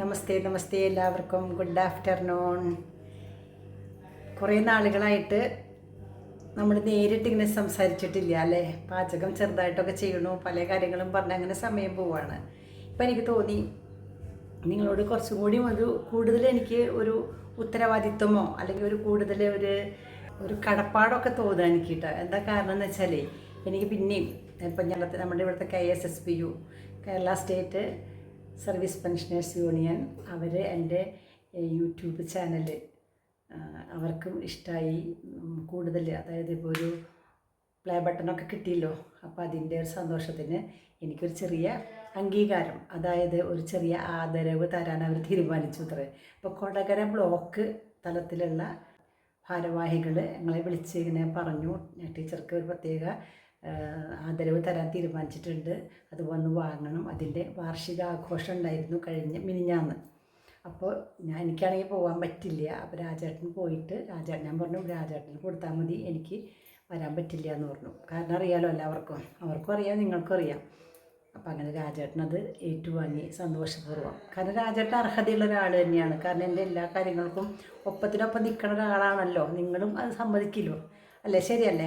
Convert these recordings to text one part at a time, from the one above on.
നമസ്തേ നമസ്തേ എല്ലാവർക്കും. Good afternoon കുറേ നാളുകളായിട്ട് നമ്മൾ നേരിട്ട് ഇങ്ങനെ സംസാരിച്ചിട്ടില്ല അല്ലേ? പാചകം ചെറുതായിട്ടൊക്കെ ചെയ്യണു പല കാര്യങ്ങളും പറഞ്ഞ് അങ്ങനെ സമയം പോവാണ്. ഇപ്പം എനിക്ക് തോന്നി നിങ്ങളോട് കുറച്ചും കൂടി ഒരു കൂടുതൽ എനിക്ക് ഒരു ഉത്തരവാദിത്വമോ അല്ലെങ്കിൽ ഒരു കൂടുതൽ ഒരു ഒരു കടപ്പാടൊക്കെ തോന്നുക എനിക്ക് കേട്ടോ എന്താ കാരണം എന്ന് വെച്ചാൽ എനിക്ക് പിന്നെയും ഇപ്പം ഞങ്ങളുടെ നമ്മുടെ ഇവിടുത്തെ K S S P U Kerala state service pensioners union അവർ എന്റെ യൂട്യൂബ് ചാനൽ അവർക്കും ഇഷ്ടമായി കൂടുതൽ അതായത് ഇപ്പോൾ ഒരു പ്ലേ ബട്ടണൊക്കെ കിട്ടിയല്ലോ അപ്പോൾ അതിന്റെ ഒരു സന്തോഷത്തിന് എനിക്കൊരു ചെറിയ അംഗീകാരം അതായത് ഒരു ചെറിയ ആദരവ് തരാൻ അവർ തീരുമാനിച്ചു അത്രേ. അപ്പോൾ കൊടകര ബ്ലോക്ക് തലത്തിലുള്ള ഭാരവാഹികൾ ഞങ്ങളെ വിളിച്ച് ഇങ്ങനെ പറഞ്ഞു ടീച്ചർക്ക് ഒരു പ്രത്യേക ആദരവ് തരാൻ തീരുമാനിച്ചിട്ടുണ്ട്. അത് വന്ന് വാങ്ങണം. അതിന്റെ വാർഷികാഘോഷം ഉണ്ടായിരുന്നു കഴിഞ്ഞ മിനിഞ്ഞാന്ന്. അപ്പോൾ ഞാൻ എനിക്കാണെങ്കിൽ പോകാൻ പറ്റില്ല. അപ്പോൾ രാജേട്ടൻ പോയിട്ട് രാജേട്ടൻ ഞാൻ പറഞ്ഞു രാജേട്ടന് കൊടുത്താൽ മതി. എനിക്ക് വരാൻ പറ്റില്ല എന്ന് പറഞ്ഞു. കാരണം അറിയാലോ എല്ലാവർക്കും. അവർക്കും അറിയാം നിങ്ങൾക്കും അറിയാം. അപ്പം അങ്ങനെ രാജേട്ടൻ അത് ഏറ്റുവാങ്ങി സന്തോഷപൂർവം. കാരണം രാജേട്ടൻ അർഹതയുള്ള ഒരാൾ തന്നെയാണ്. കാരണം എന്റെ എല്ലാ കാര്യങ്ങൾക്കും ഒപ്പത്തിനൊപ്പം നിൽക്കുന്ന ഒരാളാണല്ലോ. നിങ്ങളും അത് സമ്മതിക്കില്ലോ. അല്ലേ ശരിയല്ല.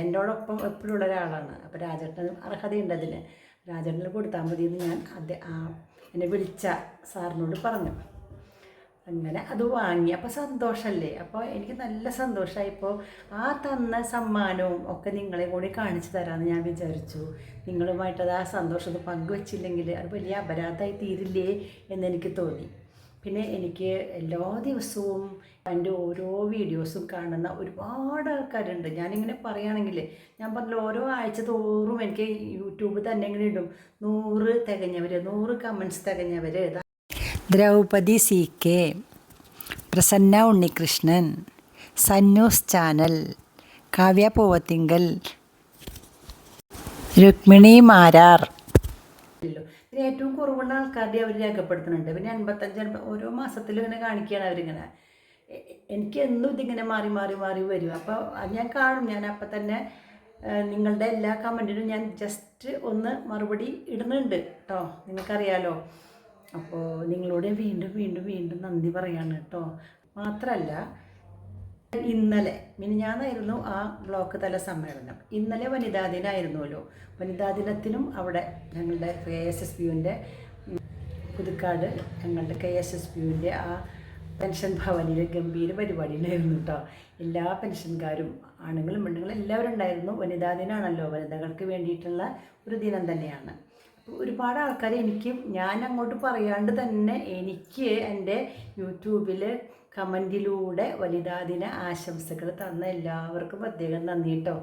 എപ്പോഴും ഉള്ള ഒരാളാണ്. അപ്പോൾ രാജേട്ടനും അർഹതയുണ്ട് അതിന്. രാജേട്ടന് കൊടുത്താൽ മതി എന്ന് ഞാൻ അത് എന്നെ വിളിച്ച സാറിനോട് പറഞ്ഞു. അങ്ങനെ അത് വാങ്ങി. അപ്പോൾ സന്തോഷമല്ലേ അപ്പോൾ എനിക്ക് നല്ല സന്തോഷമായി ഇപ്പോൾ ആ തന്ന സമ്മാനവും ഒക്കെ നിങ്ങളെ കൂടി കാണിച്ചു തരാമെന്ന് ഞാൻ വിചാരിച്ചു. നിങ്ങളുമായിട്ടത് ആ സന്തോഷം പങ്കുവെച്ചില്ലെങ്കിൽ അത് വലിയ അപരാധമായി തീരില്ലേ എന്നെനിക്ക് തോന്നി. പിന്നെ എനിക്ക് എല്ലാ ദിവസവും എന്റെ ഓരോ വീഡിയോസും കാണുന്ന ഒരുപാട് ആൾക്കാരുണ്ട്. ഞാനിങ്ങനെ പറയുകയാണെങ്കിൽ ഞാൻ പറഞ്ഞ ഓരോ ആഴ്ച തോറും എനിക്ക് യൂട്യൂബ് തന്നെ ഇങ്ങനെ ഇടും. നൂറ് തികഞ്ഞവർ നൂറ് comments തികഞ്ഞവർ Draupadi C K Prasanna Unnikrishnan Sannoos channel Kavya Poovathingal Rukmini Marar ഇതിൽ ഏറ്റവും കുറവുള്ള ആൾക്കാരുടെ അവർ രേഖപ്പെടുത്തുന്നുണ്ട്. പിന്നെ എൺപത്തഞ്ച് എൺപ ഓരോ മാസത്തിലും ഇങ്ങനെ കാണിക്കുകയാണ് അവരിങ്ങനെ. എനിക്ക് എന്നും ഇതിങ്ങനെ മാറി മാറി മാറി വരും. അപ്പോൾ അത് ഞാൻ കാണും. ഞാൻ അപ്പം തന്നെ നിങ്ങളുടെ എല്ലാ കമന്റിനും ഞാൻ ജസ്റ്റ് ഒന്ന് മറുപടി ഇടുന്നുണ്ട് കേട്ടോ നിങ്ങൾക്കറിയാലോ. അപ്പോൾ നിങ്ങളോട് വീണ്ടും വീണ്ടും വീണ്ടും നന്ദി പറയാണ് കേട്ടോ മാത്രമല്ല ഇന്നലെ മിനിഞ്ഞാന്നായിരുന്നു ആ ബ്ലോക്ക് തല സമ്മേളനം. ഇന്നലെ വനിതാ ദിനമായിരുന്നുവല്ലോ വനിതാ ദിനത്തിനും അവിടെ ഞങ്ങളുടെ കെ എസ് എസ് പിയുവിന്റെ പുതുക്കാട് ഞങ്ങളുടെ കെ എസ് എസ് പിയുവിന്റെ ആ പെൻഷൻ ഭവനിൽ ഗംഭീര പരിപാടി ഉണ്ടായിരുന്നു കേട്ടോ. എല്ലാ പെൻഷൻകാരും ആണുങ്ങളും പെണ്ണുങ്ങളും എല്ലാവരും ഉണ്ടായിരുന്നു വനിതാ ദിനമാണല്ലോ വനിതകൾക്ക് വേണ്ടിയിട്ടുള്ള ഒരു ദിനം തന്നെയാണ്. ഒരുപാട് ആൾക്കാർ എനിക്ക് ഞാൻ അങ്ങോട്ട് പറയാണ്ട് തന്നെ എനിക്ക് എന്റെ യൂട്യൂബിൽ കമന്റിലൂടെ വനിതാ ദിന ആശംസകൾ തന്ന എല്ലാവർക്കും പ്രത്യേകം നന്ദി കേട്ടോ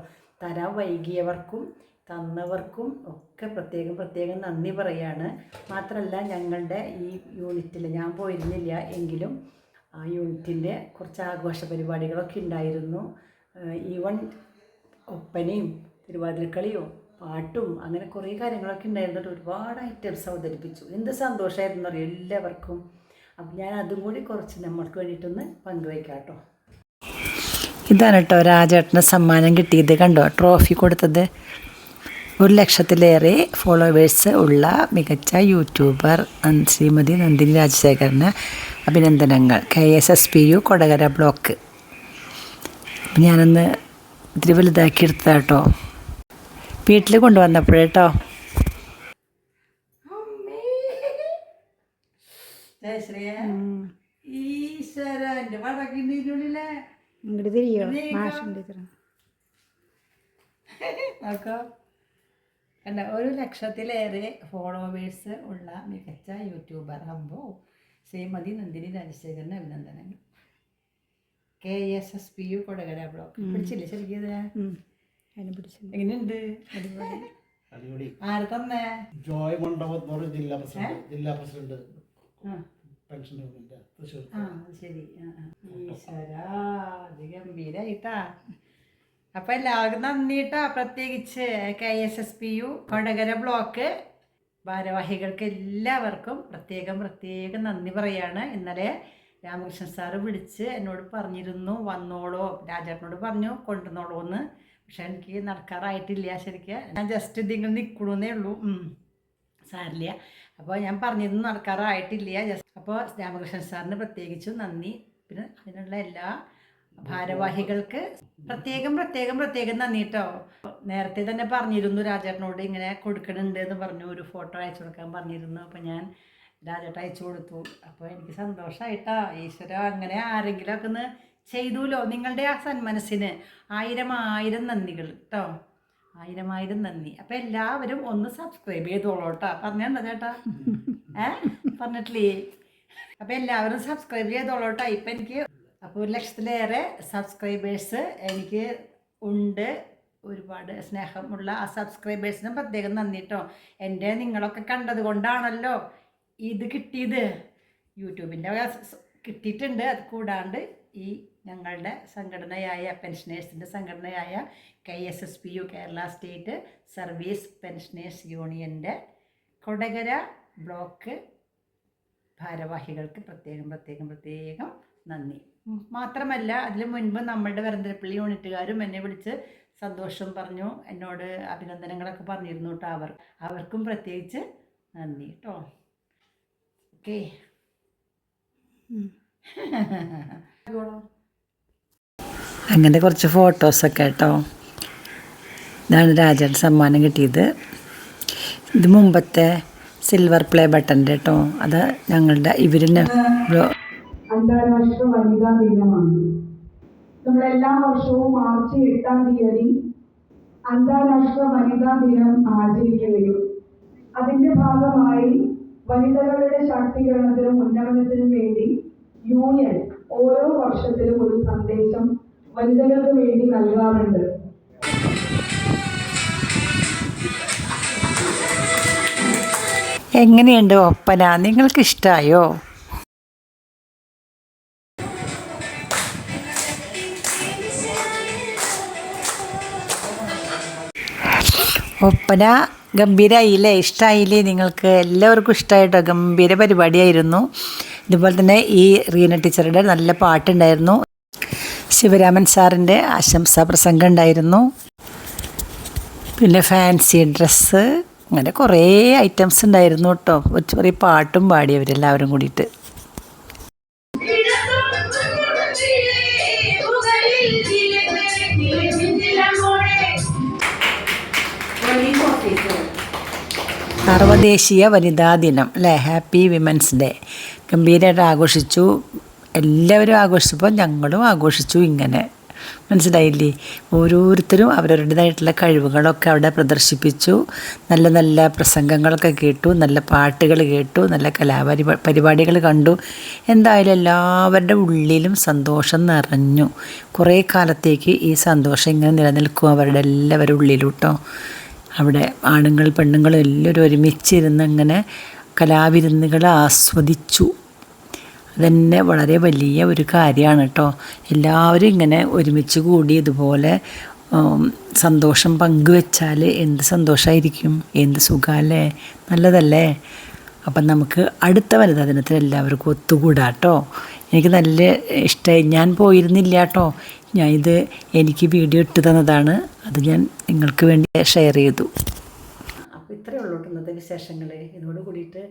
തരാൻ വൈകിയവർക്കും തന്നവർക്കും ഒക്കെ പ്രത്യേകം പ്രത്യേകം നന്ദി പറയാണ്. മാത്രമല്ല ഞങ്ങളുടെ ഈ യൂണിറ്റിൽ ഞാൻ പോയിരുന്നില്ല എങ്കിലും ആ യൂണിറ്റിന്റെ കുറച്ച് ആഘോഷ പരിപാടികളൊക്കെ ഉണ്ടായിരുന്നു. ഈവൺ ഒപ്പനയും തിരുവാതിരക്കളിയോ പാട്ടും അങ്ങനെ കുറേ കാര്യങ്ങളൊക്കെ ഉണ്ടായിരുന്നിട്ട് ഒരുപാട് ഐറ്റംസ് അവതരിപ്പിച്ചു. എന്ത് സന്തോഷമായിരുന്നു അറിയാം? എല്ലാവർക്കും. അപ്പം ഞാൻ അതും കൂടി കുറച്ച് നമ്മൾക്ക് വേണ്ടിയിട്ടൊന്ന് പങ്കുവയ്ക്കാം കേട്ടോ. ഇതാണ് കേട്ടോ രാജേട്ടന് സമ്മാനം കിട്ടിയത്. കണ്ടോ? ട്രോഫി കൊടുത്തത്. ഒരു ലക്ഷത്തിലേറെ ഫോളോവേഴ്സ് ഉള്ള മികച്ച യൂട്യൂബർ ശ്രീമതി നന്ദിനി രാജശേഖരന് അഭിനന്ദനങ്ങൾ. K S S P U Kodakara block. ഞാനൊന്ന് ഇത്തിരി വലുതാക്കി എടുത്തതാട്ടോ വീട്ടിൽ കൊണ്ടുവന്നപ്പോഴേട്ടോ ഇങ്ങോട്ട് തിരിയോ? മാഷുണ്ട് ഇത്ര. നോക്കോ. കണ്ട ഒരു ലക്ഷത്തിലേറെ ഫോളോവേഴ്സ് ഉള്ള മികച്ച യൂട്യൂബർ അമ്പോ ശ്രീമതി നന്ദിനി രാജശേഖരൻ അഭിനന്ദനങ്ങൾ. K S S P U Kodakara block. പിടിച്ചില്ലേ ശരിക്കും അതിനെ പിടിച്ചു എങ്ങനെയുണ്ട്? അടിപൊളി. ആര് തന്നെ ജോയ് മണ്ഡപം എന്ന് പറഞ്ഞ ജില്ലാ പ്രസിഡന്റ് ജില്ലാ പ്രസിഡന്റ്. ആ. പെൻഷൻ തൃശ്ശൂർ. ആ ശരി. ഈശ്വരാ അത് ഗംഭീരായിട്ടാ. അപ്പൊ എല്ലാവർക്കും നന്ദിട്ടാ പ്രത്യേകിച്ച് K S S P U Kodakara block ഭാരവാഹികൾക്ക് എല്ലാവർക്കും പ്രത്യേകം പ്രത്യേകം നന്ദി പറയാണ്. ഇന്നലെ രാമകൃഷ്ണൻ സാറ് വിളിച്ച് എന്നോട് പറഞ്ഞിരുന്നു വന്നോളോ. രാജേട്ടനോട് പറഞ്ഞു കൊണ്ടുവന്നോളൂ എന്ന് പക്ഷെ എനിക്ക് നടക്കാറായിട്ടില്ല ശരിക്ക്. ഞാൻ ജസ്റ്റ് ഇതിങ്ങനെ നിൽക്കണമെന്നേ ഉള്ളൂ. സാരില്ല അപ്പോൾ ഞാൻ പറഞ്ഞിരുന്നു നടക്കാറായിട്ടില്ല. ജസ്റ്റ് അപ്പോൾ രാമകൃഷ്ണൻ സാറിന് പ്രത്യേകിച്ചും നന്ദി. പിന്നെ അതിനുള്ള എല്ലാ ഭാരവാഹികൾക്ക് പ്രത്യേകം പ്രത്യേകം പ്രത്യേകം നന്ദി കേട്ടോ നേരത്തെ തന്നെ പറഞ്ഞിരുന്നു രാജേട്ടനോട് ഇങ്ങനെ കൊടുക്കണുണ്ട് എന്ന് പറഞ്ഞു. ഒരു ഫോട്ടോ അയച്ചു കൊടുക്കാൻ പറഞ്ഞിരുന്നു. അപ്പോൾ ഞാൻ രാജേട്ട അയച്ചു കൊടുത്തു. അപ്പോൾ എനിക്ക് സന്തോഷമായിട്ടാ ഈശ്വര അങ്ങനെ ആരെങ്കിലുമൊക്കെ ഒന്ന് ചെയ്തുല്ലോ നിങ്ങളുടെ ആ സന്മനസ്സിന്? ആയിരം ആയിരം നന്ദികൾ കേട്ടോ ആയിരം ആയിരം നന്ദി. അപ്പം എല്ലാവരും ഒന്ന് സബ്സ്ക്രൈബ് ചെയ്തോളൂ കേട്ടോ പറഞ്ഞോ ചേട്ടാ? ഏ? പറഞ്ഞിട്ടില്ലേ? അപ്പം എല്ലാവരും സബ്സ്ക്രൈബ് ചെയ്തോളൂ കേട്ടോ ഇപ്പം എനിക്ക് അപ്പോൾ ഒരു ലക്ഷത്തിലേറെ സബ്സ്ക്രൈബേഴ്സ് എനിക്ക് ഉണ്ട്. ഒരുപാട് സ്നേഹമുള്ള ആ സബ്സ്ക്രൈബേഴ്സിനും പ്രത്യേകം നന്ദി കേട്ടോ എന്റെ നിങ്ങളൊക്കെ കണ്ടത് കൊണ്ടാണല്ലോ ഇത് കിട്ടിയത്. യൂട്യൂബിന്റെ കിട്ടിയിട്ടുണ്ട്. അത് കൂടാണ്ട് ഈ ഞങ്ങളുടെ സംഘടനയായ പെൻഷനേഴ്സിന്റെ സംഘടനയായ K S S P U Kerala state service pensioners യൂണിയന്റെ കൊടകര ബ്ലോക്ക് ഭാരവാഹികൾക്ക് പ്രത്യേകം പ്രത്യേകം പ്രത്യേകം നന്ദി. മാത്രമല്ല അതിന് മുൻപ് നമ്മളുടെ വരന്തരപ്പള്ളി യൂണിറ്റുകാരും എന്നെ വിളിച്ച് സന്തോഷം പറഞ്ഞു. എന്നോട് അഭിനന്ദനങ്ങളൊക്കെ പറഞ്ഞിരുന്നു കേട്ടോ അവർ. അവർക്കും പ്രത്യേകിച്ച് നന്ദി കേട്ടോ. ഓക്കെ. അങ്ങനെ കുറച്ച് ഫോട്ടോസൊക്കെ കേട്ടോ. ഇതാണ് രാജൻ സമ്മാനം കിട്ടിയത്. ഇത് മുമ്പത്തെ സിൽവർ പ്ലേ ബട്ടന്റെ കേട്ടോ അത് ഞങ്ങളുടെ ഇവരിന് അന്താരാഷ്ട്ര വർഷവും മാർച്ച് എട്ടാം തീയതി അന്താരാഷ്ട്ര വനിതാ ദിനം ആചരിക്കുകയും അതിന്റെ ഭാഗമായി വനിതകളുടെ ശാക്തീകരണത്തിനും ഉന്നമനത്തിനും വേണ്ടി യൂണിയൻ ഓരോ വർഷത്തിലും ഒരു സന്ദേശം വനിതകൾക്ക് വേണ്ടി നൽകാറുണ്ട്. എങ്ങനെയുണ്ട് ഒപ്പന? നിങ്ങൾക്ക് ഇഷ്ടായോ ഒപ്പന ഗംഭീരമായില്ലേ ഇഷ്ടമായില്ലേ നിങ്ങൾക്ക്? എല്ലാവർക്കും ഇഷ്ടമായിട്ടോ ഗംഭീര പരിപാടിയായിരുന്നു. ഇതുപോലെ തന്നെ ഈ റീന ടീച്ചറുടെ നല്ല പാട്ടുണ്ടായിരുന്നു. ശിവരാമൻ സാറിന്റെ ആശംസാ പ്രസംഗം ഉണ്ടായിരുന്നു. പിന്നെ ഫാൻസി ഡ്രസ്സ് അങ്ങനെ കുറേ ഐറ്റംസ് ഉണ്ടായിരുന്നു കേട്ടോ. ചെറിയ പാട്ടും പാടി അവരെല്ലാവരും കൂടിയിട്ട്. സർവദേശീയ വനിതാ ദിനം അല്ലേ? ഹാപ്പി വിമൻസ് ഡേ ഗംഭീരമായിട്ട് ആഘോഷിച്ചു. എല്ലാവരും ആഘോഷിച്ചപ്പോൾ ഞങ്ങളും ആഘോഷിച്ചു ഇങ്ങനെ. മനസ്സിലായില്ലേ? ഓരോരുത്തരും അവരവരുടേതായിട്ടുള്ള കഴിവുകളൊക്കെ അവിടെ പ്രദർശിപ്പിച്ചു. നല്ല നല്ല പ്രസംഗങ്ങളൊക്കെ കേട്ടു നല്ല പാട്ടുകൾ കേട്ടു നല്ല കലാപരി പരിപാടികൾ കണ്ടു. എന്തായാലും എല്ലാവരുടെ ഉള്ളിലും സന്തോഷം നിറഞ്ഞു. കുറേ കാലത്തേക്ക് ഈ സന്തോഷം ഇങ്ങനെ നിലനിൽക്കും അവരുടെ എല്ലാവരുടെ ഉള്ളിലും കേട്ടോ അവിടെ ആണുങ്ങൾ പെണ്ണുങ്ങൾ എല്ലാവരും ഒരുമിച്ചിരുന്ന് അങ്ങനെ കലാവിരുന്നുകൾ ആസ്വദിച്ചു. അതന്നെ വളരെ വലിയ ഒരു കാര്യമാണ് കേട്ടോ. എല്ലാവരും ഇങ്ങനെ ഒരുമിച്ച് കൂടി ഇതുപോലെ സന്തോഷം പങ്കുവെച്ചാൽ എന്ത് സന്തോഷമായിരിക്കും എന്ത് സുഖമല്ലേ നല്ലതല്ലേ? അപ്പം നമുക്ക് അടുത്ത വനിതാ ദിനത്തിൽ എല്ലാവർക്കും ഒത്തുകൂടാം കേട്ടോ എനിക്ക് നല്ല ഇഷ്ടമായി. ഞാൻ പോയിരുന്നില്ല കേട്ടോ. ഞാൻ ഇത് എനിക്ക് വീഡിയോ ഇട്ട് തന്നതാണ്. അത് ഞാൻ നിങ്ങൾക്ക് വേണ്ടി ഷെയർ ചെയ്തു. അപ്പോൾ ഇത്രയേ ഉള്ളൂ ഇന്നത്തെ വിശേഷങ്ങൾ ഇതോട് കൂടിയിട്ട്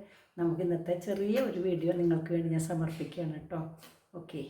നമുക്ക് ഇന്നത്തെ ചെറിയ ഒരു വീഡിയോ നിങ്ങൾക്ക് വേണ്ടി ഞാൻ സമർപ്പിക്കുകയാണ് കേട്ടോ. ഓക്കെ